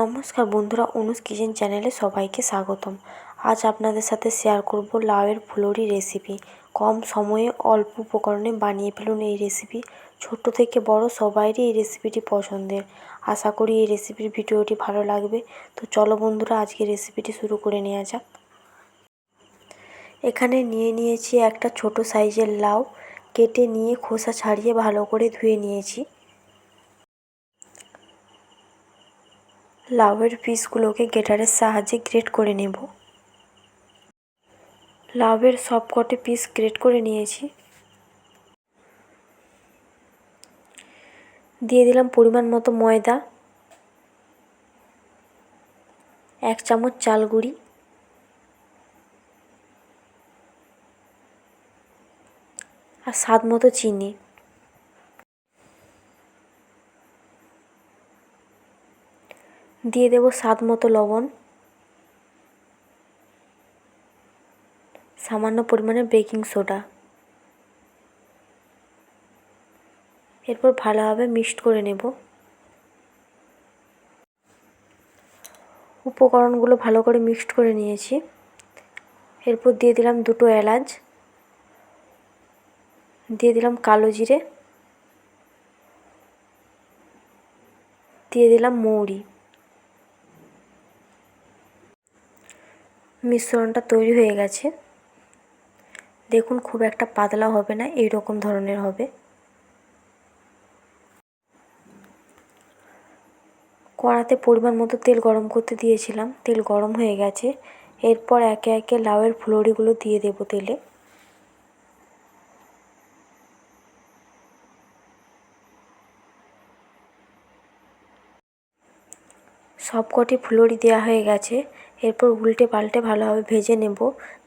নমস্কার বন্ধুরা, অনুজ কিচেন চ্যানেলে সবাইকে স্বাগতম। আজ আপনাদের সাথে শেয়ার করব লাউয়ের ফুলুরি রেসিপি কম সময়ে অল্প উপকরণে বানিয়ে ফেলুন এই রেসিপি ছোট থেকে বড় সবাইরই এই রেসিপিটি পছন্দের। আশা করি এই রেসিপির ভিডিওটি ভালো লাগবে। তো চলো বন্ধুরা, আজকে রেসিপিটি শুরু করে নেওয়া যাক। এখানে নিয়ে নিয়েছি একটা ছোট সাইজের লাউ। কেটে নিয়ে খোসা ছাড়িয়ে ভালো করে ধুয়ে নিয়েছি। লাউয়ের পিসগুলোকে গ্রেটারের সাহায্যে গ্রেট করে নেব। লাউয়ের সব কটে পিস গ্রেট করে নিয়েছি। দিয়ে দিলাম পরিমাণ মতো ময়দা, এক চামচ চাল গুঁড়ি, আর স্বাদ মতো চিনি। দিয়ে দেব স্বাদ মতো লবণ। সামান্য পরিমাণে বেকিং সোডা। এরপর ভালোভাবে মিক্সড করে নেব। উপকরণগুলো ভালো করে মিক্সড করে নিয়েছি। এরপর দিয়ে দিলাম দুটো এলাচ। দিয়ে দিলাম কালো জিরে। দিয়ে দিলাম মৌরি। মিশ্রণটা তৈরি হয়ে গেছে। দেখুন, খুব একটা পাতলা হবে না এই রকম ধরনের হবে। কড়াতে পরিমাণ মতো তেল গরম করতে দিয়েছিলাম। তেল গরম হয়ে গেছে। এরপর একে একে লাউয়ের ফুলরিগুলো দিয়ে দেব তেলে। সব কটি ফুলরি দেওয়া হয়ে গেছে। এরপর উল্টে পাল্টে ভালোভাবে ভেজে নেব,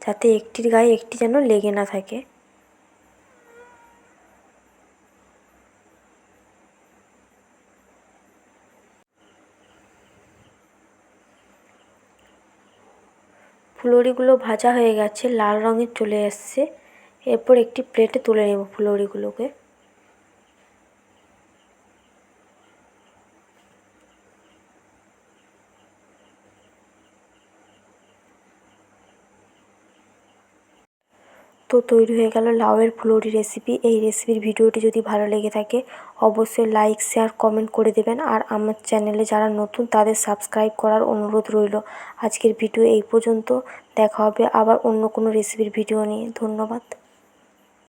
যাতে একটির গায়ে একটি যেন লেগে না থাকে। ফুলরিগুলো ভাজা হয়ে গেছে, লাল রঙের চলে এসছে। এরপর একটি প্লেটে তুলে নেব ফুলরিগুলোকে তো তৈরি হয়ে গেল লাউয়ের ফুলুরি রেসিপি এই রেসিপির ভিডিওটি যদি ভালো লেগে থাকে, অবশ্যই লাইক শেয়ার কমেন্ট করে দেবেন। আর আমার চ্যানেলে যারা নতুন, তাদের সাবস্ক্রাইব করার অনুরোধ রইল। আজকের ভিডিও এই পর্যন্ত। দেখা হবে আবার অন্য কোনো রেসিপির ভিডিও নিয়ে। ধন্যবাদ।